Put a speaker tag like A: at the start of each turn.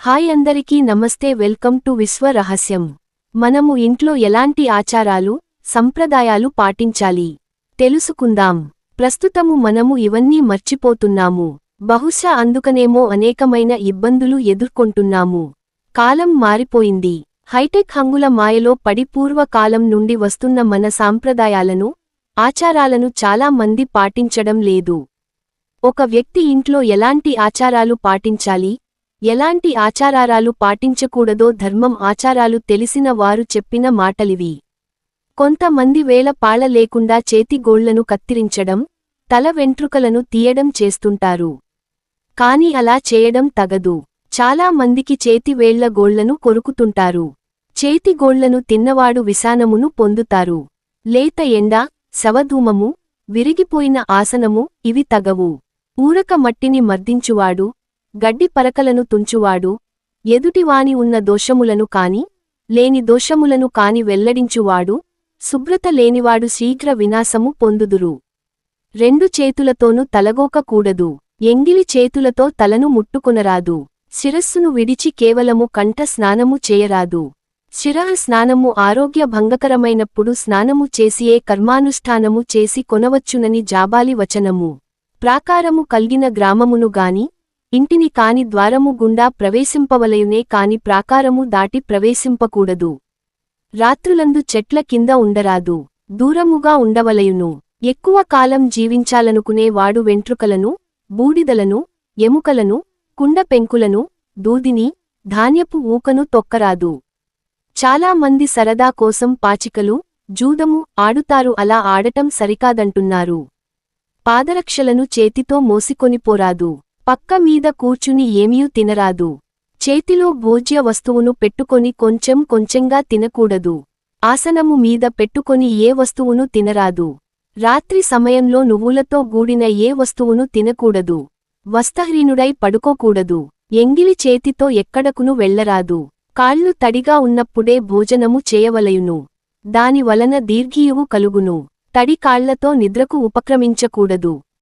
A: Hi అందరికీ నమస్తే welcome to విశ్వ రహస్యం. మనము ఇంట్లో ఎలాంటి ఆచారాలు సంప్రదాయాలు పాటించాలి? తెలుసుకుందాం. ప్రస్తుతము మనము ఇవన్నీ మర్చిపోతున్నాము. బహుశా అందుకనేమో అనేకమైన ఇబ్బందులు ఎదుర్కొంటున్నాము. కాలం మారిపోయింది. హైటెక్ హంగుల మాయలో పడి పూర్వకాలం నుండి వస్తున్న మన సాంప్రదాయాలను ఆచారాలను చాలా మంది పాటించడం లేదు. ఒక వ్యక్తి ఇంట్లో ఎలాంటి ఆచారాలు పాటించాలి? ఎలాంటి ఆచారాలు పాటించకూడదో ధర్మం ఆచారాలు తెలిసిన వారు చెప్పిన మాటలివి. కొంతమంది వేళ పాళ లేకుండా చేతిగోళ్ళను కత్తిరించడం తల వెంట్రుకలను తీయడం చేస్తుంటారు. కాని అలా చేయడం తగదు. చాలా మందికి చేతి గోళ్ళను కొరుకుతుంటారు. చేతిగోళ్ళను తిన్నవాడు విశానమును పొందుతారు. లేత ఎండ శవధూమము విరిగిపోయిన ఆసనము ఇవి తగవు. ఊరక మట్టిని మర్దించువాడు గడ్డి పరకలను తుంచువాడు ఎదుటివాని ఉన్న దోషములను కాని లేని దోషములను కాని వెల్లడించువాడు శుభ్రత లేనివాడు శీఘ్ర వినాశము పొందుదురు. రెండు చేతులతోనూ తలగోకకూడదు ఎంగిలి చేతులతో తలను ముట్టుకొనరాదు శిరస్సును విడిచి కేవలము కంఠ స్నానము చేయరాదు. శిరః స్నానము ఆరోగ్య భంగకరమైనప్పుడు స్నానము చేసియే కర్మానుష్ఠానము చేసి కొనవచ్చునని జాబాలి వచనము. ప్రాకారము కల్గిన గ్రామమును గాని ఇంటిని కాని ద్వారము గుండా ప్రవేశింపవలయునే కాని ప్రాకారము దాటి ప్రవేశింపకూడదు. రాత్రులందు చెట్ల కింద ఉండరాదు. దూరముగా ఉండవలయును. ఎక్కువ కాలం జీవించాలనుకునే వాడు వెంట్రుకలను బూడిదలను ఎముకలను కుండ పెంకులను దూదిని ధాన్యపు ఊకను తొక్కరాదు. చాలా మంది సరదా కోసం పాచికలు జూదము ఆడుతారు అలా ఆడటం సరికాదంటున్నారు. పాదరక్షలను చేతితో మోసికొనిపోరాదు పక్క మీద కూర్చుని ఏమీయూ తినరాదు. చేతిలో భోజ్య వస్తువును పెట్టుకొని కొంచెం కొంచెంగా తినకూడదు. ఆసనము మీద పెట్టుకొని ఏ వస్తువును తినరాదు. రాత్రి సమయంలో నువ్వులతో గూడిన ఏ వస్తువును తినకూడదు. వస్తహీనుడై పడుకోకూడదు. ఎంగిలి చేతితో ఎక్కడకును వెళ్ళరాదు కాళ్ళు తడిగా ఉన్నప్పుడే భోజనము చేయవలయును. దాని వలన దీర్ఘీయువు కలుగును. తడి కాళ్ళతో నిద్రకు ఉపక్రమించకూడదు.